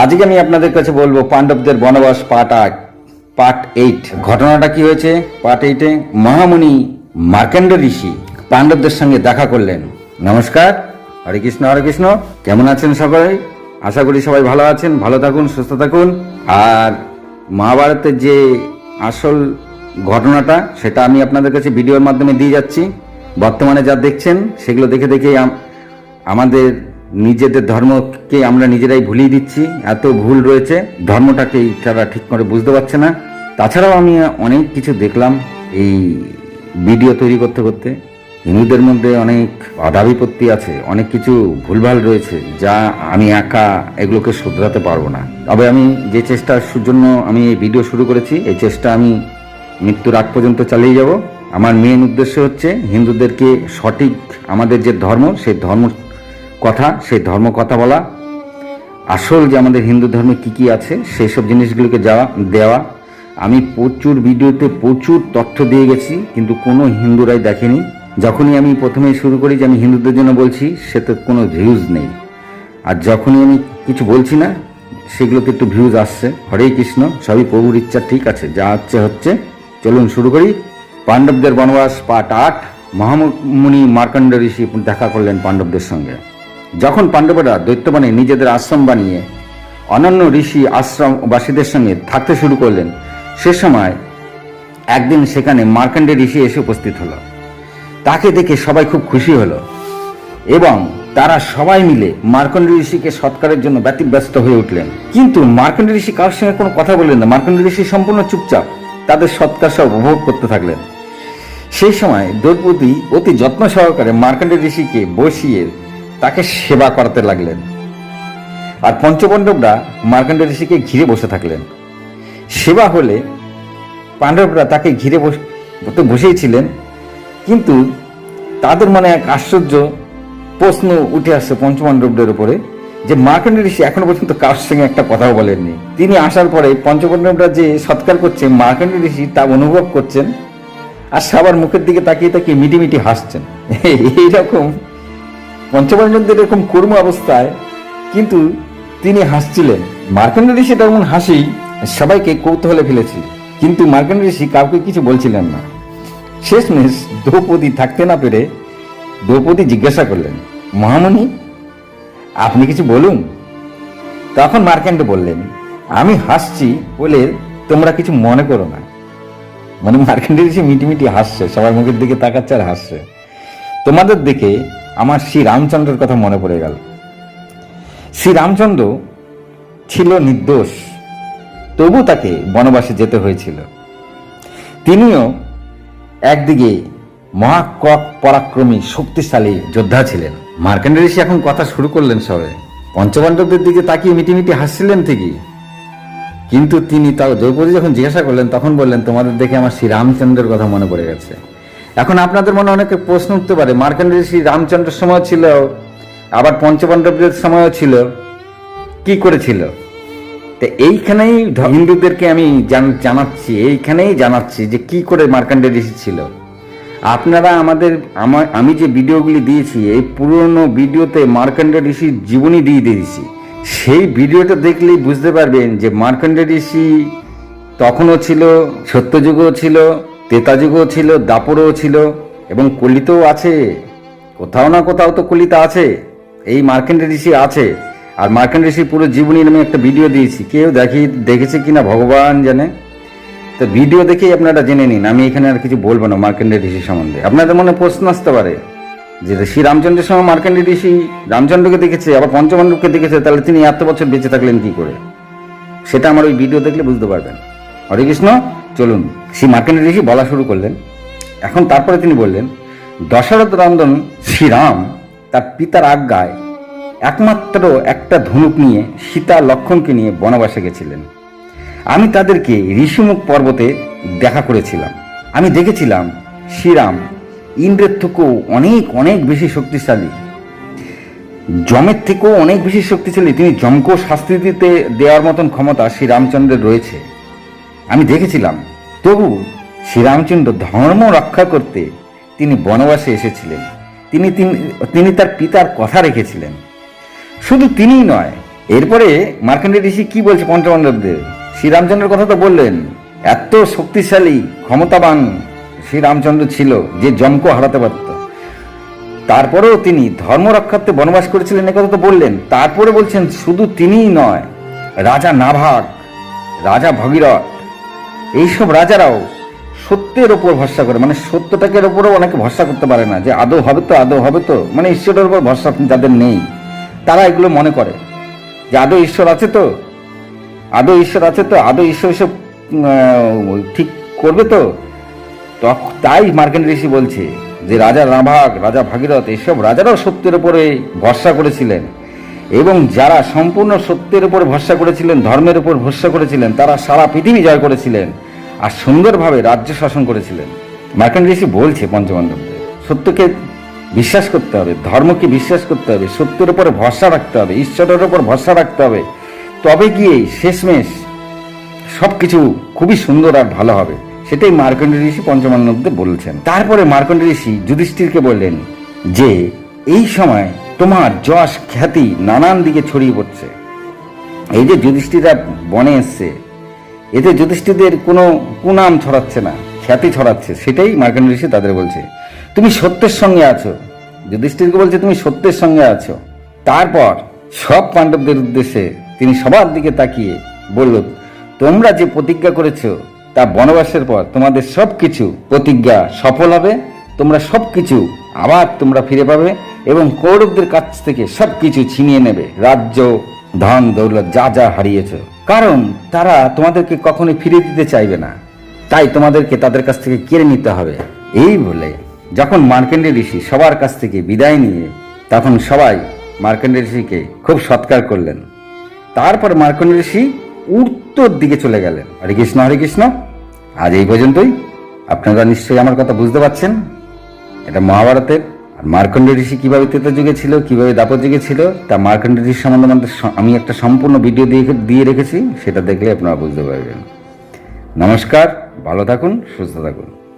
আজকে আমি আপনাদের কাছে বলব পাণ্ডবদের বনবাস পার্ট আট পার্ট এইট। ঘটনাটা কি হয়েছে? পার্ট এইটে মহামুনি মার্কেন্ড ঋষি পাণ্ডবদের সঙ্গে দেখা করলেন। নমস্কার, হরে কৃষ্ণ হরে কৃষ্ণ। কেমন আছেন সবাই? আশা করি সবাই ভালো আছেন, ভালো থাকুন, সুস্থ থাকুন। আর মহাভারতের যে আসল ঘটনাটা, সেটা আমি আপনাদের কাছে ভিডিওর মাধ্যমে দিয়ে যাচ্ছি। বর্তমানে যা দেখছেন, সেগুলো দেখে দেখে আমাদের নিজেদের ধর্মকে আমরা নিজেরাই ভুলিয়ে দিচ্ছি। এত ভুল রয়েছে, ধর্মটাকে তারা ঠিক করে বুঝতে পারছে না। তাছাড়াও আমি অনেক কিছু দেখলাম এই ভিডিও তৈরি করতে করতে। হিন্দুদের মধ্যে অনেক বাধাবিপত্তি আছে, অনেক কিছু ভুলভাল রয়েছে যা আমি একা এগুলোকে শুধরাতে পারব না। তবে আমি যে চেষ্টার জন্য আমি এই ভিডিও শুরু করেছি, এই চেষ্টা আমি মৃত্যুর আগ পর্যন্ত চালিয়ে যাব। আমার মেন উদ্দেশ্য হচ্ছে হিন্দুদেরকে সঠিক আমাদের যে ধর্ম, সেই ধর্ম কথা, সেই ধর্ম কথা বলা। আসল যে আমাদের হিন্দু ধর্মে কি কি আছে, সেই সব জিনিসগুলোকে যাওয়া, দেওয়া। আমি প্রচুর ভিডিওতে প্রচুর তথ্য দিয়ে গেছি, কিন্তু কোনো হিন্দুরাই দেখেনি। যখনই আমি প্রথমে শুরু করি যে আমি হিন্দুদের জন্য বলছি, সেতে কোনো ভিউজ নেই। আর যখনই আমি কিছু বলছি না, সেগুলোতে একটু ভিউজ আসছে। হরে কৃষ্ণ, সবই প্রভুর ইচ্ছা, ঠিক আছে। যা হচ্ছে হচ্ছে। চলুন শুরু করি। পাণ্ডবদের বনবাস পাঠ আট। মহামুনি মার্কণ্ড ঋষি দেখা করলেন পাণ্ডবদের সঙ্গে। যখন পাণ্ডবরা দৈত্যবনে নিজেদের আশ্রম বানিয়ে অনন্য ঋষি আশ্রমবাসীদের সঙ্গে থাকতে শুরু করলেন, সে সময় একদিন সেখানে মার্কণ্ডে ঋষি এসে উপস্থিত হলো। তাকে দেখে সবাই খুব খুশি হলো এবং তারা সবাই মিলে মার্কণ্ড ঋষিকে সৎকারের জন্য ব্যতিব্যস্ত হয়ে উঠলেন। কিন্তু মার্কণ্ড ঋষি কারোর সঙ্গে কোনো কথা বললেন না। মার্কণ্ড ঋষি সম্পূর্ণ চুপচাপ তাদের সৎকার সব উপভোগ করতে থাকলেন। সেই সময় দ্রৌপদী অতি যত্ন সহকারে মার্কণ্ড ঋষিকে বসিয়ে তাকে সেবা করাতে লাগলেন। আর পঞ্চপাণ্ডবরা মার্কণ্ড ঋষিকে ঘিরে বসে থাকলেন। সেবা হলে পাণ্ডবরা তাকে ঘিরে বসে তো কিন্তু তাদের মনে এক আশ্চর্য প্রশ্ন উঠে আসছে পঞ্চপাণ্ডবদের উপরে যে মার্কণ্ড ঋষি এখনও পর্যন্ত কারোর সঙ্গে একটা কথাও বলেননি। তিনি আসার পরে পঞ্চপাণ্ডবরা যে সৎকার করছে মার্কণ্ড ঋষি তা অনুভব করছেন আর সবার মুখের দিকে তাকিয়ে তাকিয়ে মিটিমিটি হাসছেন। এইরকম পঞ্চপাণ্ডবদের এরকম কর্ম অবস্থায়, কিন্তু তিনি হাসছিলেন। মার্কণ্ড ঋষি তেমন হাসি, সবাইকে কৌতূহলে ফেলেছিল কিন্তু মার্কণ্ড ঋষি কাউকে কিছু বলছিলেন না। শেষমেশ দ্রৌপদী থাকতে না পেরে দ্রৌপদী জিজ্ঞাসা করলেন, মহামণি, আপনি কিছু বলুন? তখন মার্কেন্ড বললেন, আমি হাসছি বলে তোমরা কিছু মনে করো না। মানে মার্কেন্ড ঋষি মিটিমিটি হাসছে, সবার মুখের দিকে তাকাচ্ছে আর হাসছে। তোমাদের দেখে আমার শ্রী রামচন্দ্রের কথা মনে পড়ে গেল। শ্রী রামচন্দ্র ছিল নির্দোষ, তবু তাকে বনবাসে যেতে হয়েছিল। তিনিও একদিকে মহাকক পরাক্রমী শক্তিশালী যোদ্ধা ছিলেন। মার্কেন্ড ঋষি এখন কথা শুরু করলেন সবে। পঞ্চপাণ্ডবদের দিকে তাকিয়ে মিটিমিটি হাসছিলেন ঠিকই। কিন্তু তিনি তাও দ্রৌপদী যখন জিজ্ঞাসা করলেন, তখন বললেন, তোমাদের দেখে আমার শ্রী রামচন্দ্রের কথা মনে পড়ে গেছে। এখন আপনাদের মনে অনেকে প্রশ্ন উঠতে পারে, মার্কেন্ড ঋষি রামচন্দ্রের সময় ছিল, আবার পঞ্চপাণ্ডবদের সময়ও ছিল, কি করেছিল? তো এইখানেই হিন্দুদেরকে আমি জান- জানাচ্ছি, এইখানেই জানাচ্ছি যে কি করে মার্কান্ডে ঋষি ছিল। আপনারা আমাদের আমার আমি যে ভিডিওগুলি দিয়েছি, এই পুরনো ভিডিওতে মার্কান্ডে ঋষির জীবনী দিয়ে দিয়েছি। সেই ভিডিওটা দেখলেই বুঝতে পারবেন যে মার্কান্ডে ঋষি তখনও ছিল, সত্যযুগও ছিল তেতাযুগও ছিল দাপরও ছিল এবং কলিতেও আছে। কোথাও না কোথাও তো কলিতা আছে। এই মার্কেন্ড ঋষি আছে। আর মার্কেন্ড ঋষির পুরো জীবনী নামে একটা ভিডিও দিয়েছি। কেউ দেখি, দেখেছে কিনা ভগবান জানে? তো ভিডিও দেখেই আপনারা জেনে নিন। আমি এখানে আর কিছু বলব না মার্কেন্ড ঋষি সম্বন্ধে। আপনাদের মনে প্রশ্ন আসতে পারে যে শ্রী রামচন্দ্রের সময় মার্কেন্ড ঋষি রামচন্দ্রকে দেখেছে, আবার পঞ্চপাণ্ডবকে দেখেছে, তাহলে তিনি এত বছর বেঁচে থাকলেন কি করে? সেটা আমার ওই ভিডিও দেখলে বুঝতে পারবেন। হরে কৃষ্ণ চলুন, শ্রী মার্কেন্ড ঋষি বলা শুরু করলেন। এখন তারপরে তিনি বললেন, দশরথ নন্দন শ্রীরাম, তার পিতার আজ্ঞায় একমাত্র একটা ধনুক নিয়ে সীতা লক্ষণকে নিয়ে বনবাসে গেছিলেন। আমি তাদেরকে ঋষিমুখ পর্বতে দেখা করেছিলাম। আমি দেখেছিলাম শ্রীরাম ইন্দ্রের থেকেও অনেক অনেক বেশি শক্তিশালী। জমের থেকেও অনেক বেশি শক্তিশালী। তিনি জমকেও শাস্তি দিতে দেওয়ার মতন ক্ষমতা শ্রীরামচন্দ্রের রয়েছে। আমি দেখেছিলাম। তবু শ্রীরামচন্দ্র ধর্ম রক্ষা করতে তিনি বনবাসে এসেছিলেন। তিনি তিনি- তার পিতার কথা রেখেছিলেন। শুধু তিনিই নয়, এরপরে মার্কেন্ডে ঋষি কি বলছে পঞ্চপাণ্ডবদের? শ্রীরামচন্দ্রের কথা তো বললেন, এত শক্তিশালী, ক্ষমতাবান শ্রীরামচন্দ্র ছিল যে জমকে হারাতে পারত। তারপরেও তিনি ধর্ম রক্ষার্থে বনবাস করেছিলেন একথা তো বললেন। তারপরে বলছেন শুধু তিনিই নয়, রাজা নাভাগ, রাজা ভগীরথ এইসব রাজারাও সত্যের ওপর ভরসা করে মানে সত্যটাকের ওপরও অনেকে ভরসা করতে পারে না যে আদৌ হবে তো, আদৌ হবে তো মানে ঈশ্বরের উপর ভরসা যাদের নেই, তারা এগুলো মনে করে যে আদৌ ঈশ্বর আছে তো, আদৌ ঈশ্বর আছে তো, আদৌ ঈশ্বর এসব ঠিক করবে তো। তাই মার্কেন ঋষি বলছে যে রাজা রাভাগ রাজা ভাগীরথ, এসব রাজারাও সত্যের উপরে ভরসা করেছিলেন এবং যারা সম্পূর্ণ সত্যের উপর ভরসা করেছিলেন, ধর্মের উপর ভরসা করেছিলেন, তারা সারা পৃথিবী জয় করেছিলেন। আর সুন্দরভাবে রাজ্য শাসন করেছিলেন। মার্কেন ঋষি বলছে পঞ্চমাণ্ডবদের সত্যকে বিশ্বাস করতে হবে, ধর্মকে বিশ্বাস করতে হবে, সত্যের উপরে ভরসা রাখতে হবে, ঈশ্বরের উপর ভরসা রাখতে হবে। তবে গিয়ে শেষমেশ সবকিছু খুবই সুন্দর আর ভালো হবে, সেটাই মার্কণ্ড ঋষি পঞ্চমান্নবদে বলছেন। তারপরে মার্কণ্ড ঋষি যুধিষ্ঠিরকে বললেন যে, এই সময় তোমার যশ খ্যাতি নানান দিকে ছড়িয়ে পড়ছে। এই যে যুধিষ্ঠিরা বনে এসছে এতে যুধিষ্ঠিরদের কোনো কুনাম ছড়াচ্ছে না, খ্যাতি ছড়াচ্ছে, সেটাই মার্কণ্ড ঋষি তাদের বলছে। তুমি সত্যের সঙ্গে আছো। যুধিষ্ঠিরকে বলছে, তুমি সত্যের সঙ্গে আছো। তারপর সব পাণ্ডবদের উদ্দেশ্যে তিনি সবার দিকে তাকিয়ে বলল, তোমরা যে প্রতিজ্ঞা করেছ তা বনবাসের পর তোমাদের সব কিছু প্রতিজ্ঞা সফল হবে। তোমরা সব কিছু আবার তোমরা ফিরে পাবে এবং কৌরবদের কাছ থেকে সব কিছু ছিনিয়ে নেবে। রাজ্য ধন দৌলত যা যা হারিয়েছ। কারণ তারা তোমাদেরকে কখনোই ফিরে দিতে চাইবে না। তাই তোমাদেরকে তাদের কাছ থেকে কেড়ে নিতে হবে। এই বলে যখন মার্কেন্ডে ঋষি সবার কাছ থেকে বিদায় নিয়ে তখন সবাই মার্কেন্ডে ঋষিকে খুব সৎকার করলেন। তারপর মার্কণ্ড ঋষি উত্তর দিকে চলে গেলেন। হরে কৃষ্ণ হরে কৃষ্ণ। আজ এই পর্যন্তই। আপনারা নিশ্চয়ই আমার কথা বুঝতে পারছেন। এটা মহাভারতের আর মার্কণ্ড ঋষি কীভাবে তেতা যুগে ছিল, কীভাবে দাপত যুগে ছিল, তা মার্কণ্ড ঋষি সম্বন্ধে আমাদের আমি একটা সম্পূর্ণ ভিডিও দিয়ে দিয়ে রেখেছি, সেটা দেখলে আপনারা বুঝতে পারবেন। নমস্কার, ভালো থাকুন, সুস্থ থাকুন।